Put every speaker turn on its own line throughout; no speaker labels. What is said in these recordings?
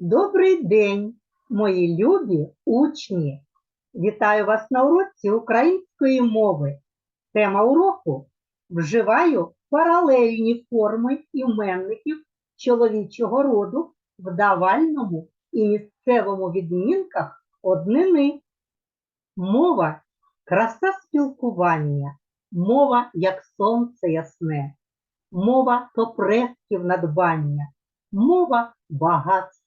Добрий день, мої любі учні! Вітаю вас на уроці української мови. Тема уроку вживаю паралельні форми іменників чоловічого роду в давальному і місцевому відмінках однини. Мова краса спілкування, мова як сонце ясне, мова то предків надбання, мова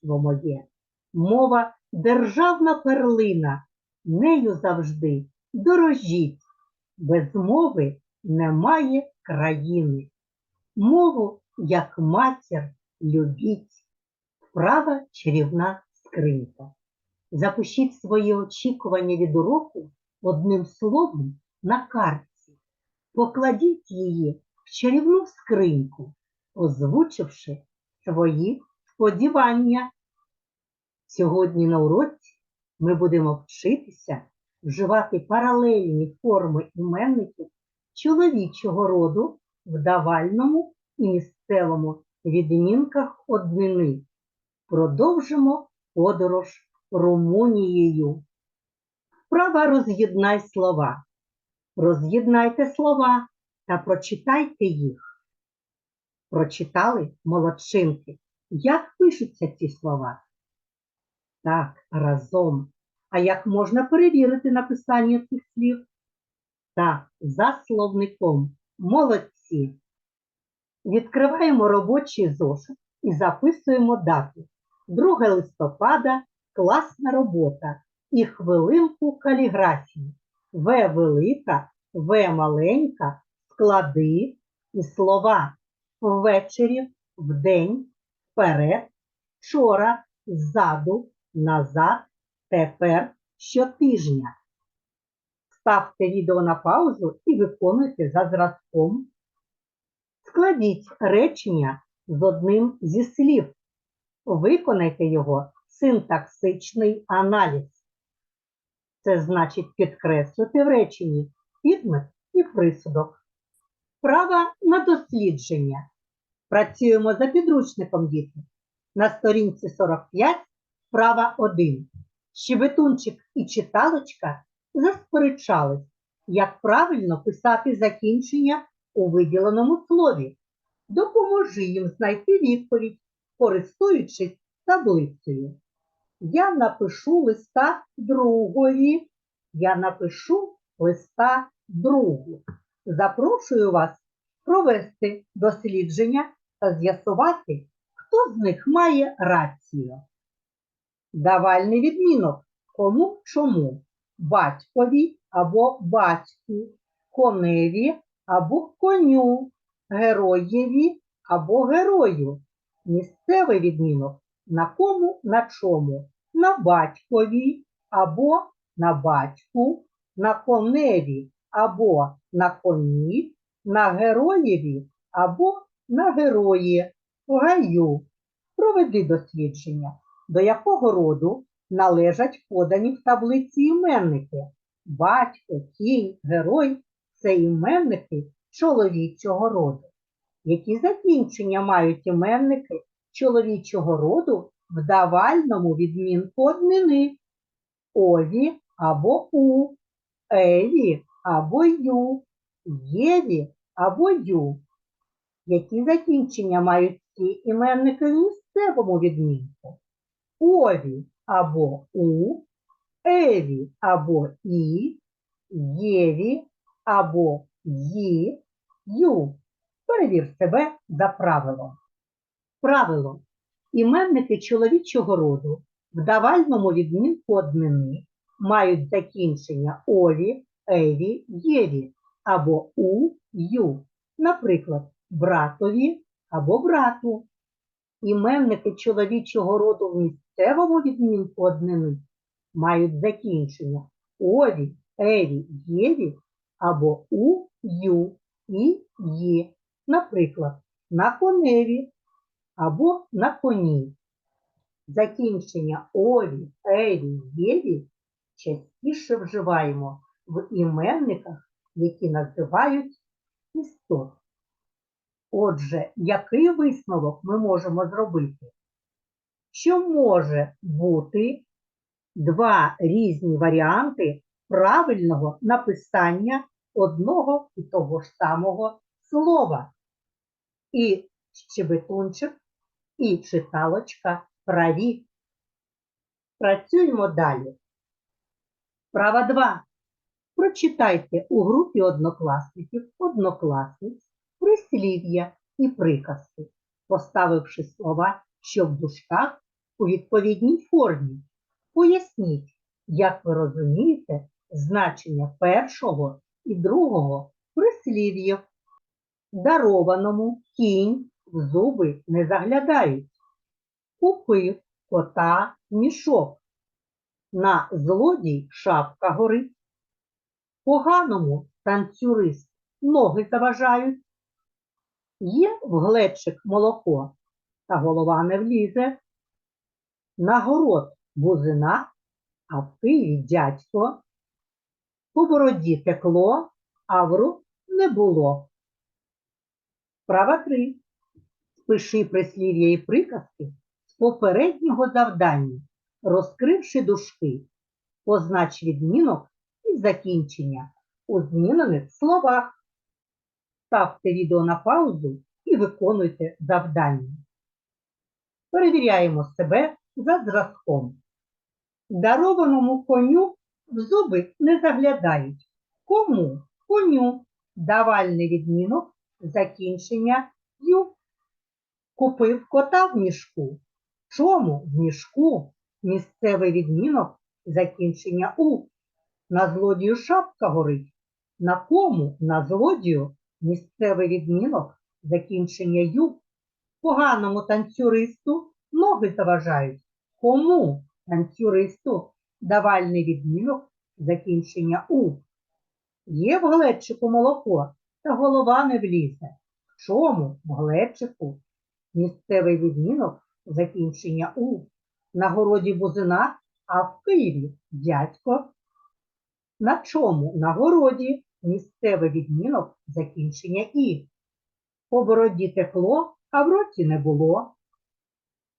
багатство моє, мова державна перлина, нею завжди дорожіть, без мови немає країни. Мову, як матір, любіть, вправа чарівна скринька. Запишіть свої очікування від уроку одним словом на картці. Покладіть її в чарівну скриньку, озвучивши свої сподівання. Сьогодні на уроці ми будемо вчитися вживати паралельні форми іменників чоловічого роду в давальному і місцевому відмінках однини. Продовжимо подорож Румунією. Вправа роз'єднай слова. Роз'єднайте слова та прочитайте їх. Прочитали молодчинки. Як пишуться ці слова? Так, разом. А як можна перевірити написання цих слів? Так, за словником. Молодці. Відкриваємо робочий зошит і записуємо дату. 2 листопада класна робота і хвилинку каліграфії. В велика, В маленька, склади і слова. Ввечері, вдень, вперед, вчора, ззаду, назад, тепер, щотижня. Ставте відео на паузу і виконуйте за зразком. Складіть речення з одним зі слів. Виконайте його синтаксичний аналіз. Це значить підкреслити в реченні підмет і присудок. Права на дослідження. Працюємо за підручником діти. На сторінці 45, права 1. Щебетунчик і читалочка засперечались, як правильно писати закінчення у виділеному слові. Допоможи їм знайти відповідь, користуючись таблицею. Я напишу листа другові. Я напишу листа другу. Запрошую вас провести дослідження та з'ясувати, хто з них має рацію. Давальний відмінок кому чому батькові або батьку, коневі або коню, героєві або герою. Місцевий відмінок на кому на чому, на батькові або на батьку, на коневі або на коні, на героєві або на герої, в гаю. Проведи дослідження, до якого роду належать подані в таблиці іменники. Батько, кінь, герой це іменники чоловічого роду. Які закінчення мають іменники чоловічого роду в давальному відмінку однини? Ові або у, еві або ю, єві або ю. Які закінчення мають ці іменники в місцевому відмінку? Ові або у, еві або і, єві або ї, ю. Перевір себе за правилом. Правило. Іменники чоловічого роду в давальному відмінку однини мають закінчення ові, еві, єві або у, ю. Наприклад, братові або брату. Іменники чоловічого роду в місцевому відмінку однини мають закінчення ові, еві, єві або у, ю і є. Наприклад, на коневі або на коні. Закінчення ові, еві, єві частіше вживаємо в іменниках, які називають істот. Отже, який висновок ми можемо зробити? що може бути два різні варіанти правильного написання одного і того ж самого слова. І щебетунчик, і читалочка праві. Працюємо далі. Права 2. Прочитайте у групі однокласників, однокласниць, прислів'я і приказки, поставивши слова, що в дужках у відповідній формі. Поясніть, як ви розумієте значення першого і другого прислів'їв. Дарованому кінь в зуби не заглядають. Купив кота мішок. На злодій шапка горить. Поганому танцюрист ноги заважають. Є в глечик молоко, та голова не влізе. На город бузина, а в Києві дядько. По бороді текло, а в рук не було. Права 3. Спиши прислів'я і приказки з попереднього завдання, розкривши дужки. Познач відмінок і закінчення у змінених словах. Ставте відео на паузу і виконуйте завдання. Перевіряємо себе за зразком. Дарованому коню в зуби не заглядають. Кому? Коню. Давальний відмінок закінчення ю. Купив кота в мішку. Чому в мішку місцевий відмінок закінчення у. На злодію шапка горить. На кому на злодію місцевий відмінок закінчення ю. Поганому танцюристу ноги заважають. Кому танцюристу давальний відмінок закінчення у. Є в глечику молоко, та голова не влізе. В чому в глечику місцевий відмінок закінчення у. На городі бузина, а в Києві дядько. На чому на городі місцевий відмінок закінчення і. По бороді текло, а в роті не було.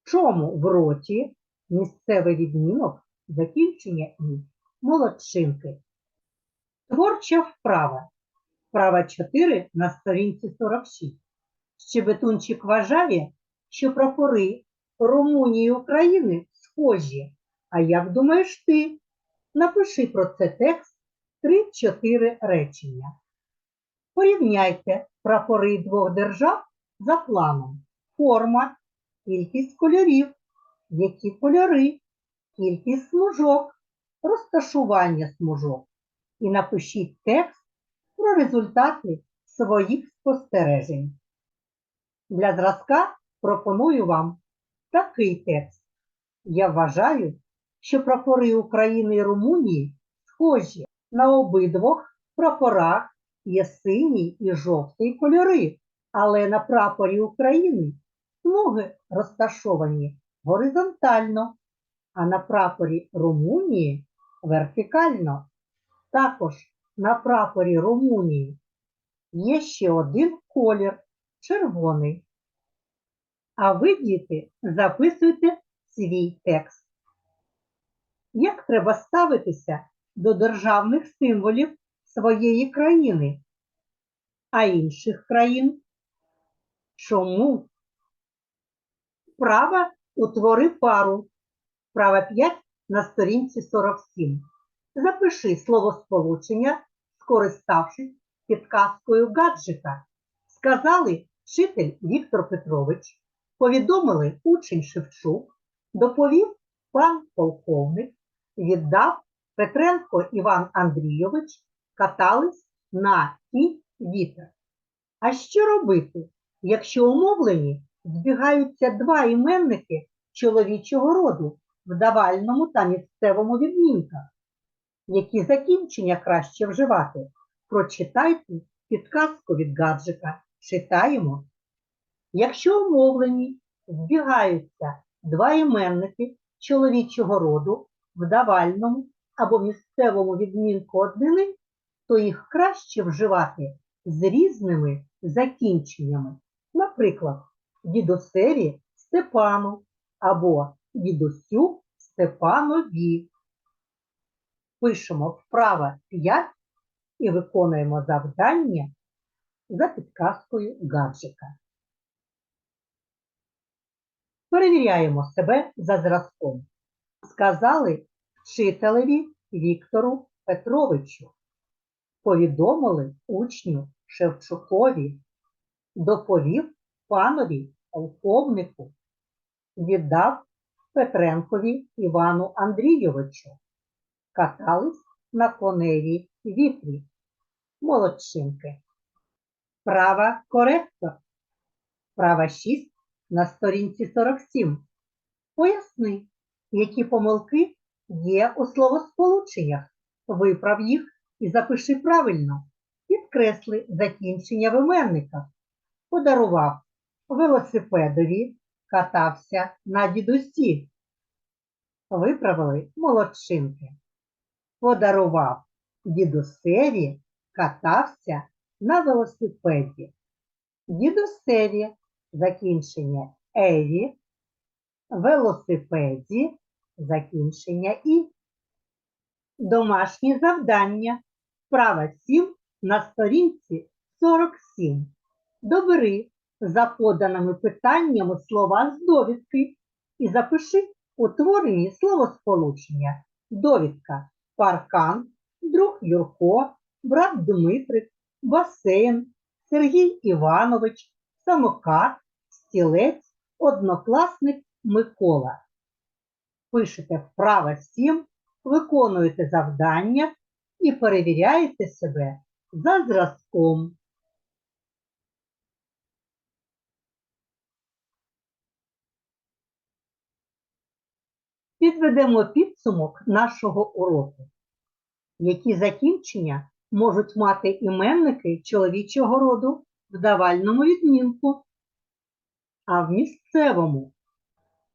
Чому в роті місцевий відмінок закінчення і молодчинки. Творча вправа. Вправа 4 на сторінці 46. Щебетунчик вважає, що прапори Румунії і України схожі. А як думаєш ти? Напиши про це текст 3-4 речення. Порівняйте прапори двох держав за планом. Форма, кількість кольорів, які кольори, кількість смужок, розташування смужок. І напишіть текст про результати своїх спостережень. Для зразка пропоную вам такий текст. Я вважаю, що прапори України і Румунії схожі на обидвох прапорах є синій і жовтий кольори, але на прапорі України смуги розташовані горизонтально, а на прапорі Румунії вертикально. Також на прапорі Румунії є ще один колір червоний. А ви, діти, записуйте свій текст. Як треба ставитися до державних символів своєї країни, а інших країн? Чому? Права утвори пару. Права 5 на сторінці 47. Запиши словосполучення, скориставшись підказкою гаджета. Сказали вчитель Віктор Петрович, повідомили учень Шевчук, доповів пан полковник, віддав Петренко Іван Андрійович, катались на і вітер. А що робити, якщо умовлені збігаються два іменники чоловічого роду в давальному та місцевому відмінках? Які закінчення краще вживати? Прочитайте підказку від гаджика. Читаємо. Якщо умовлені збігаються два іменники чоловічого роду в давальному або місцевому відмінку однини, то їх краще вживати з різними закінченнями. Наприклад, дідусеві Степану або дідусю Степанові. Пишемо вправо 5 і виконуємо завдання за підказкою гаджика. Перевіряємо себе за зразком. Сказали вчителеві Віктору Петровичу. Повідомили учню Шевчукові. Доповів панові полковнику. Віддав Петренкові Івану Андрійовичу. Катались на коневій вітрі. Молодчинки. Права коректор. Права 6 на сторінці 47. Поясни, які помилки є у словосполученнях. Виправ їх і запиши правильно. Підкресли закінчення в іменниках. Подарував велосипедові, катався на дідусі. Виправили молодчинки. Подарував дідусеві, катався на велосипеді. Дідусеві закінчення еві, велосипеді закінчення і. Домашні завдання. Вправа 7 на сторінці 47. Добери за поданими питаннями слова з довідки і запиши утворені словосполучення. Довідка паркан, друг Юрко, брат Дмитрик, басейн, Сергій Іванович, самокат, стілець, однокласник Микола. Пишете вправо 7, виконуєте завдання і перевіряєте себе за зразком. Підведемо підсумок нашого уроку. Які закінчення можуть мати іменники чоловічого роду в давальному відмінку, а в місцевому?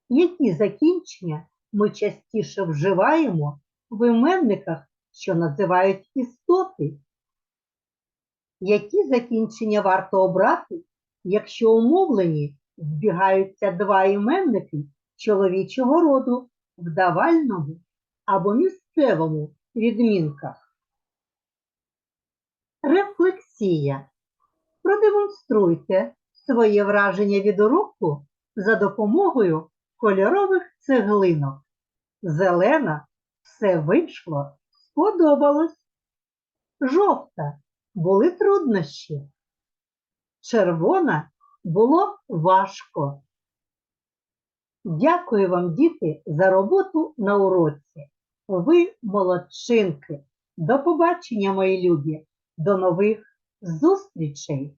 Які закінчення ми частіше вживаємо в іменниках, що називають істоти? Які закінчення варто обрати, якщо у мовленні збігаються два іменники чоловічого роду в давальному або місцевому відмінках? Рефлексія. Продемонструйте своє враження від уроку за допомогою кольорових цеглинок. Зелена все вийшло, сподобалось. Жовта були труднощі. Червона було важко. Дякую вам, діти, за роботу на уроці. Ви молодчинки. До побачення, мої любі. До нових зустрічей!